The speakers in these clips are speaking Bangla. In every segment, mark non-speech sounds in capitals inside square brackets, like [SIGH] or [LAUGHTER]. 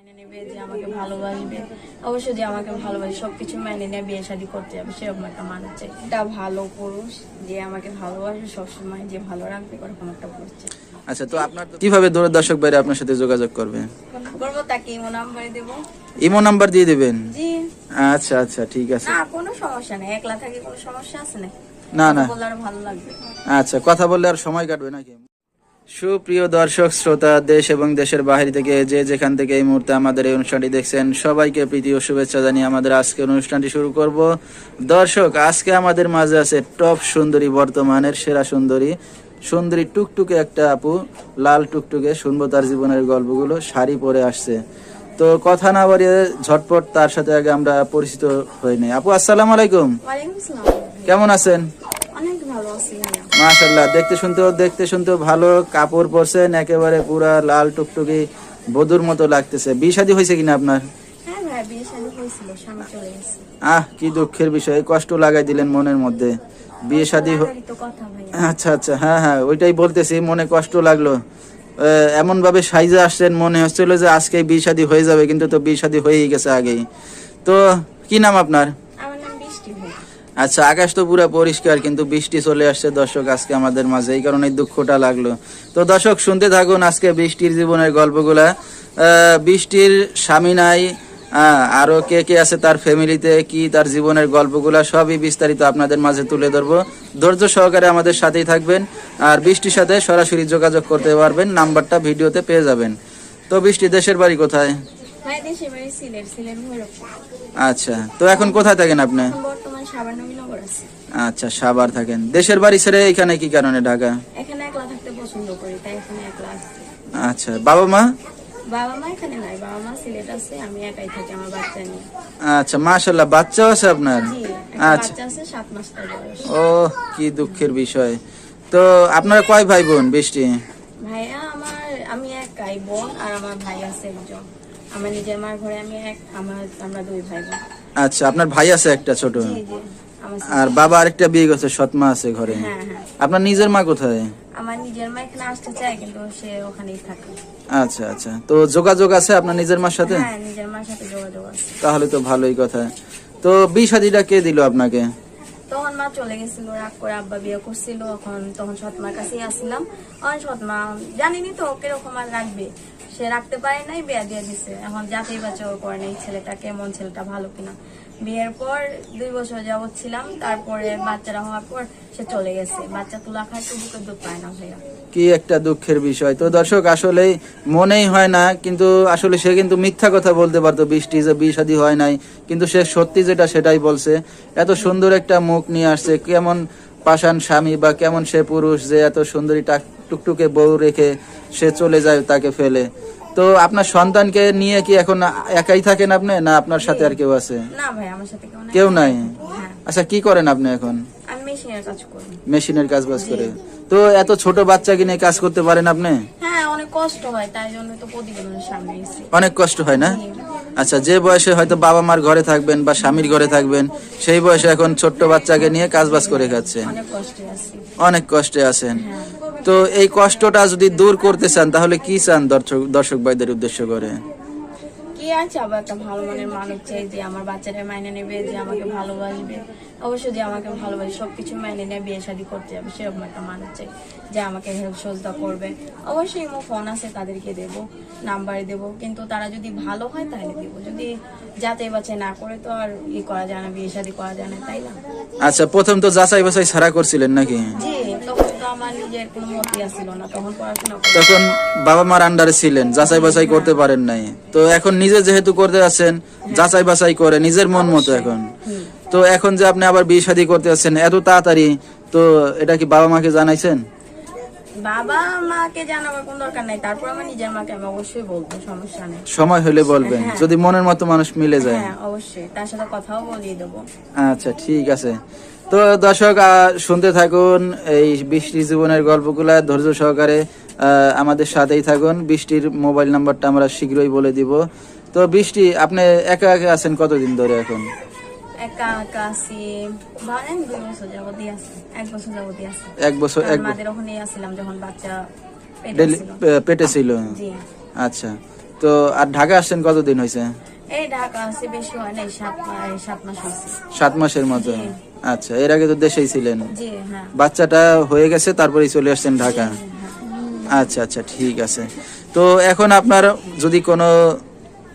মাইনে নেবে যে আমাকে ভালোবাসবে। অবশ্যই যে আমাকে ভালোবাসে সবকিছু মেনে নিয়ে বিয়ে শাদী করতে যাবে সেরকম একটা মানুষ চাই একটা ভালো পুরুষ যে আমাকে ভালোবাসবে সবসময় যে ভালো রাখবে ওরকম একটা পুরুষ চাই। আচ্ছা তো আপনার কীভাবে দূরদর্শক বাইরে আপনার সাথে যোগাযোগ করবে? করব তাকে ইমো নাম্বারে দেবো। ইমো নাম্বার দিয়ে দিবেন? জি। আচ্ছা আচ্ছা ঠিক আছে। না কোনো সমস্যা নেই। একলা থাকি কোনো সমস্যা আছে না না। না ভালো লাগবে। আচ্ছা কথা বললে আর সময় কাটবে নাকি? সুপ্রিয় দর্শক শ্রোতা দেশ এবং দেশের বাহির থেকে যে যেখান থেকে এই মুহূর্তে আমাদের এই অনুষ্ঠানটি দেখছেন সবাইকে প্রীতি ও শুভেচ্ছা জানিয়ে আমাদের আজকের অনুষ্ঠানটি শুরু করব। দর্শক আজকে আমাদের মাঝে আছে টপ সুন্দরী বর্তমানের সেরা সুন্দরী সুন্দরী টুকটুকে একটা আপু লাল টুকটুকে শুনব তার জীবনের গল্পগুলো শাড়ি পরে আসছে। তো কথা না বাড়িয়ে ঝটপট তার সাথে আগে আমরা পরিচিত হই নাই আপু আসসালামু আলাইকুম। কেমন আছেন? অনেক ভালো আছি মাশাল্লাহ দেখতে শুনতেও দেখতে শুনতেও ভালো কাপড় পরছেন একেবারে পুরা লাল টুকটুকি বধুর মতো লাগতেছে। বিয়ে শাদী হয়েছে কিনা আপনার? হ্যাঁ আহ কি দুঃখের বিষয় কষ্ট লাগাই দিলেন মনের মধ্যে। বিয়ে শাদী আচ্ছা আচ্ছা হ্যাঁ হ্যাঁ ওইটাই বলতেছি মনে কষ্ট লাগল। এমন ভাবে সাইজে আসছেন মনে হচ্ছিল যে আজকে বিয়ে শাদী হয়ে যাবে কিন্তু তো বিয়ে শাদী হয়েই গেছে আগেই। তো কি নাম আপনার আমার নাম বৃষ্টি ভাইয়া আচ্ছা আকাশ তো পুরো পরিষ্কার কিন্তু বৃষ্টি চলে আসছে। দর্শক আজকে আমাদের মাঝে এই কারণে দুঃখটা লাগল। তো দর্শক শুনতে থাকুন আজকে বৃষ্টির জীবনের গল্পগুলা। বৃষ্টির স্বামী নাই আহ, আরও কে কে আছে তার ফ্যামিলিতে কি তার জীবনের গল্পগুলা সবই বিস্তারিত আপনাদের মাঝে তুলে ধরবো। ধৈর্য সহকারে আমাদের সাথেই থাকবেন আর বৃষ্টির সাথে সরাসরি যোগাযোগ করতে পারবেন নাম্বারটা ভিডিওতে পেয়ে যাবেন। তো বৃষ্টি দেশের বাড়ি কোথায়? ভৈরব আচ্ছা তো এখন কোথায় থাকেন আপনি? আচ্ছা সাবার থাকেন। দেশের বাড়ি ছেড়ে এখানে কি কারণে ঢাকা? এখানে একলা থাকতে পছন্দ করি তাই এখানে একলা আসছি আচ্ছা বাবা মা? বাবা মা এখানে নাই বাবা মা সিলেট আছে আমি একাই থাকি আমার বাচ্চা নিয়ে। আচ্ছা আছে আপনার? আচ্ছা। বাচ্চা আছে মাস তার বয়স। ও কি দুঃখের বিষয়। তো আপনারা কয় ভাই বোন বৃষ্টি? ভাইয়া আমার আমি একাই বোন আর আমার ভাই আছে একজন। আমার নিজের মার ঘরে আমি এক আমার আমরা দুই ভাই বোন আচ্ছা আপনার ভাই আছে একটা ছোট। আর বাবা আরেকটা বিয়ে করছে সৎমা আছে ঘরে। হ্যাঁ হ্যাঁ। আপনার নিজের মা কোথায়? আমার নিজের মা এখানে আসতে চায় কিন্তু সে ওখানেই থাকে। আচ্ছা আচ্ছা। তো যোগাযোগ আছে আপনার নিজের মার সাথে? হ্যাঁ নিজের মার সাথে যোগাযোগ আছে। তাহলে তো ভালোই কথা। তো বিয়ে শাদিটা কে দিল আপনাকে? মা চলে গেছিল, রাগ করে আব্বা বিয়ে করছিল, এখন তখন সৎমার কাছেই আসছিলাম আর সৎমা জানিনি তো কীরকম আর রাখবে। সে রাখতে পারে নাই, বিয়া দিয়ে দিছে। এখন যাতেই বাচ্চা ওর করে নেই ছেলেটা, কেমন ছেলেটা ভালো কিনা। বিয়ের পর দুই বছর যাবৎ ছিলাম, তারপরে বাচ্চারা হওয়ার পর সে চলে গেছে। বাচ্চা তুলা খায় তো বুকে দুধ পায় না ভাইয়া। কি একটা দুঃখের বিষয়। তো দর্শক, আসলে মনেই হয় না, কিন্তু আসলে সে কিন্তু মিথ্যা কথা বলতে পারতো। বৃষ্টি যে বিয়ে শাদী হয় নাই, কিন্তু সে সত্যি যেটা সেটাই বলছে। এত সুন্দর একটা মুখ নিয়ে আসছে, কেমন পাষাণ স্বামী বা কেমন সে পুরুষ যে এত সুন্দরী টাক- টুকটুকে বউ রেখে সে চলে যায় তাকে ফেলে। তো আপনার সন্তানকে নিয়ে কি এখন একাই থাকেন আপনি না আপনার সাথে আর কেউ আছে? না ভাই আমার সাথে কেউ নাই। কেউ নাই? হ্যাঁ। আচ্ছা কি করেন আপনি এখন? আমি মেশিনের কাজ করি। মেশিনের কাজ বাজ করে। তো এত ছোট বাচ্চাকে নিয়ে কাজ করতে পারেন আপনি? হ্যাঁ অনেক কষ্ট হয় তাই জন্য তো প্রতিবেদনের সামনে এসেছি। অনেক কষ্ট হয় না? আচ্ছা যে বয়সে হয়তো বাবা মার ঘরে থাকবেন বা স্বামীর ঘরে থাকবেন সেই বয়সে এখন ছোট্ট বাচ্চাকে নিয়ে কাজ বাজ করে খাচ্ছেন অনেক কষ্টে আছি। অনেক কষ্টে আছেন। হ্যাঁ। তো এই কষ্টটা যদি দূর করতে চান তাহলে কি চান দর্শক দর্শক ভাইদের উদ্দেশ্য করে? কি আছে আবার একটা ভালো মনের মানুষ চাই যে আমার বাচ্চাটা মাইনে নেবে যে আমাকে ভালোবাসবে? অবশ্যই যে আমাকে ভালোবাসে সবকিছু মাইনে নিয়ে বিয়ে শাদী করতে যাবে সেরকম একটা মানুষ চাই যে আমাকে হেল্প সহযোগিতা করবে। অবশ্যই মো ফোন আছে তাদেরকে দেব নাম্বারে দেব। কিন্তু তারা যদি ভালো হয় তাহলে দেবো। যদি যাতে বাচ্চা না করে তো আর ই করা যায় না বিয়ে শাদী করা যায় না তাই না? আচ্ছা প্রথম তো যাচাই বাছাই ছাড়া করছিলেন নাকি? জি তখন আমার নিজের কোনো মতি আসছিল না তখন পড়াশোনা তখন বাবা মার আন্ডারে ছিলেন যাচাই বাছাই করতে পারেন নাই। তো এখন নিজে যেহেতু করতে আছেন যাচাই বাছাই করে নিজের মন মতো এখন। তো এখন যে আপনি আবার বিয়ে শাদী করতে আছেন এত তাড়াতাড়ি তো এটা কি বাবা মাকে জানাইছেন? বাবা মাকে জানাবার কোনো দরকার নাই তারপর আমার নিজের মাকে আমি অবশ্যই বলব সমস্যা নেই। সময় হলে বলবেন হ্যাঁ। যদি মনের মতো মানুষ মিলে যায়। হ্যাঁ অবশ্যই তার সাথে কথাও বলিয়ে দেবো। আচ্ছা ঠিক আছে। তো দর্শক শুনতে থাকুন এই বৃষ্টি জীবনের গল্পগুলা। ধৈর্য সহকারে আমাদের সাথেই থাকুন। বৃষ্টির মোবাইল নাম্বারটা আমরা শীঘ্রই বলে দিব। তো বৃষ্টি আপনি একা একা আছেন কতদিন ধরে এখন? একা একা আছি। ধরেন দুই বছর যাবতই আছে। এক বছর যাবতই আছে। এক বছর এক মাদের ওখানেই আসছিলাম যখন বাচ্চা পেটে ছিল। আচ্ছা। তো আর ঢাকা আসছেন কতদিন হয়েছে এই ঢাকা আছে বেশি হয় নাই সাত মা- সাত মাস হয়েছে সাত মাসের মতো? আচ্ছা এর আগে তো দেশেই ছিলেন। হ্যাঁ। বাচ্চাটা হয়ে গেছে তারপরেই চলে আসছেন ঢাকা। আচ্ছা আচ্ছা ঠিক আছে। তো এখন আপনার যদি কোনো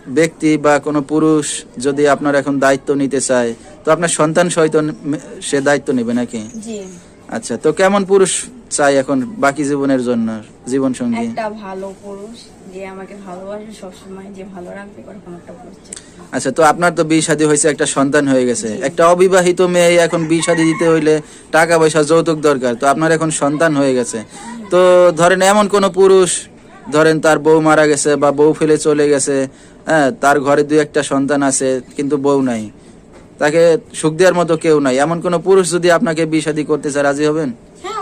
ব্যক্তি বা কোনো পুরুষ যদি আপনার এখন দায়িত্ব নিতে চায় তো আপনার সন্তান সহিত সে দায়িত্ব নেবে নাকি? জি। আচ্ছা তো কেমন পুরুষ চাই এখন বাকি জীবনের জন্য জীবন সঙ্গী একটা ভালো পুরুষ যে আমাকে ভালোবাসে সবসময় যে ভালো রাখবে একটা পুরুষ আচ্ছা তো আপনার তো বিয়ে শাদী হয়েছে একটা সন্তান হয়ে গেছে। একটা অবিবাহিত মেয়ে এখন বিয়ে শাদী দিতে হইলে টাকা পয়সা যৌতুক দরকার। তো আপনার এখন সন্তান হয়ে গেছে। তো ধরেন এমন কোন পুরুষ ধরেন তার বউ মারা গেছে বা বউ ফেলে চলে গেছে হ্যাঁ তার ঘরে দুই একটা সন্তান আছে কিন্তু বউ নাই। তাকে সুখ দেওয়ার মতো কেউ নাই। এমন কোন পুরুষ যদি আপনাকে বিয়ে শাদী করতে চায় রাজি হবেন? হ্যাঁ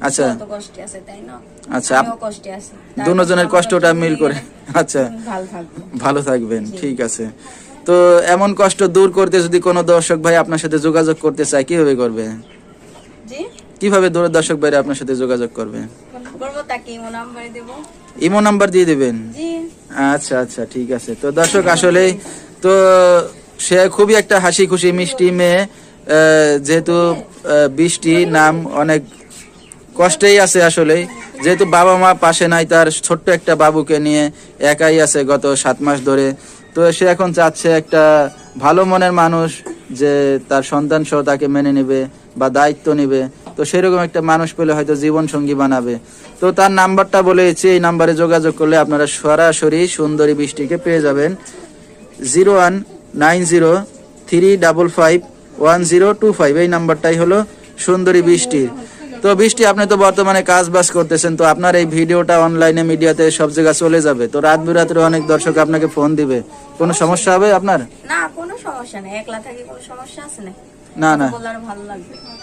আচ্ছা। আচ্ছা, দুজনের কষ্টটা মিল করে। [LAUGHS] আচ্ছা। ভালো থাকবেন। ঠিক আছে। তো এমন কষ্ট দূর করতে যদি কোনো দর্শক ভাই আপনার সাথে যোগাযোগ করতে চায় কীভাবে করবে? কীভাবে দূর দর্শক ভাইরা আপনার সাথে যোগাযোগ করবে? ইমো নাম্বারে দিয়ে দিবেন? আচ্ছা আচ্ছা ঠিক আছে। তো দর্শক আসলে তো সে খুবই একটা হাসি খুশি মিষ্টি মেয়ে যেহেতু বৃষ্টি, নাম অনেক কষ্টেই আছে আসলে যেহেতু বাবা মা পাশে নাই, তার ছোট্ট একটা বাবুকে নিয়ে একাই আছে গত সাত মাস ধরে। তো সে এখন চাচ্ছে একটা ভালো মনের মানুষ যে তার সন্তান সহ তাকে মেনে নেবে বা দায়িত্ব নেবে। তো সেরকম একটা মানুষ পেলে হয়তো জীবন সঙ্গী বানাবে। তো তার নাম্বারটা বলেছি এই নাম্বারে যোগাযোগ করলে আপনারা সরাসরি সুন্দরী বৃষ্টিকে পেয়ে যাবেন। Zero one nine zero three double five one zero two five এই নাম্বারটাই হলো সুন্দরী বৃষ্টির। তো বৃষ্টি আপনি তো বর্তমানে কাজ বাজ করতেছেন তো আপনার এই ভিডিওটা অনলাইনে মিডিয়াতে সব জায়গায় চলে যাবে। তো রাত বিরাত্রে অনেক দর্শক আপনাকে ফোন দিবে। কোনো সমস্যা হবে আপনার? না কোনো সমস্যা নেই। একলা থাকি কোনো সমস্যা আছে না না।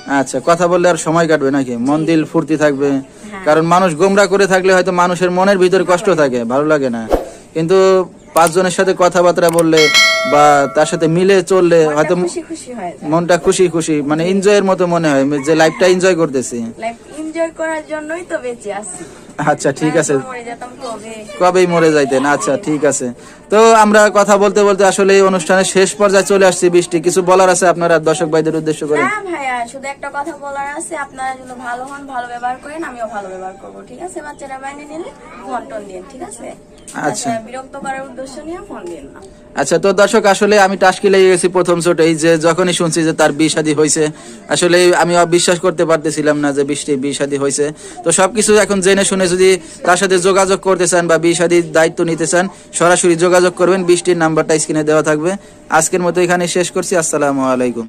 না আচ্ছা কথা বললে আর সময় কাটবে নাকি? মন দিল ফুর্তি থাকবে। হ্যাঁ। কারণ মানুষ গোমরা করে থাকলে হয়তো মানুষের মনের ভিতরে কষ্ট থাকে ভালো লাগে না। কিন্তু পাঁচজনের সাথে কথাবার্তা বললে বা তার সাথে মিলে চললে হয়তো হয় মনটা খুশি খুশি মানে এনজয়ের মতো মনে হয় যে লাইফটা এনজয় করতেছি। এনজয় করার জন্যই তো বেঁচে আছি। আচ্ছা ঠিক আছে। কবেই মরে যাইতেন আচ্ছা ঠিক আছে। তো আমরা কথা বলতে বলতে আসলে এই অনুষ্ঠানের শেষ পর্যায়ে চলে আসছি বৃষ্টি। কিছু বলার আছে আপনারা দর্শক ভাইদের উদ্দেশ্য করে? না ভাইয়া শুধু একটা কথা বলার আছে আপনারা যদি ভালো হন ভালো ব্যবহার করেন আমিও ভালো ব্যবহার করব ঠিক আছে? বাচ্চারা বাইরে নিলে ফোন টোন দিন ঠিক আছে? আচ্ছা। বিরক্ত করার উদ্দেশ্য নিয়ে ফোন দিন না। আচ্ছা তো দর্শক আসলে আমি টাসকি লেগে গেছি প্রথম চোটেই যে যখনই শুনছি যে তার বিয়ে শাদী হয়েছে আসলে আমি বিশ্বাস করতে পারতেছিলাম না যে বৃষ্টি বিয়ে শাদী হয়েছে। তো সবকিছু এখন জেনে শুনে যদি তার সাথে যোগাযোগ করতে চান বা বিয়ে শাদীর দায়িত্ব নিতে চান সরাসরি যোগাযোগ করবেন। বৃষ্টির নাম্বারটা স্ক্রিনে দেওয়া থাকবে। আজকের মতো এখানে শেষ করছি। আসসালামু আলাইকুম।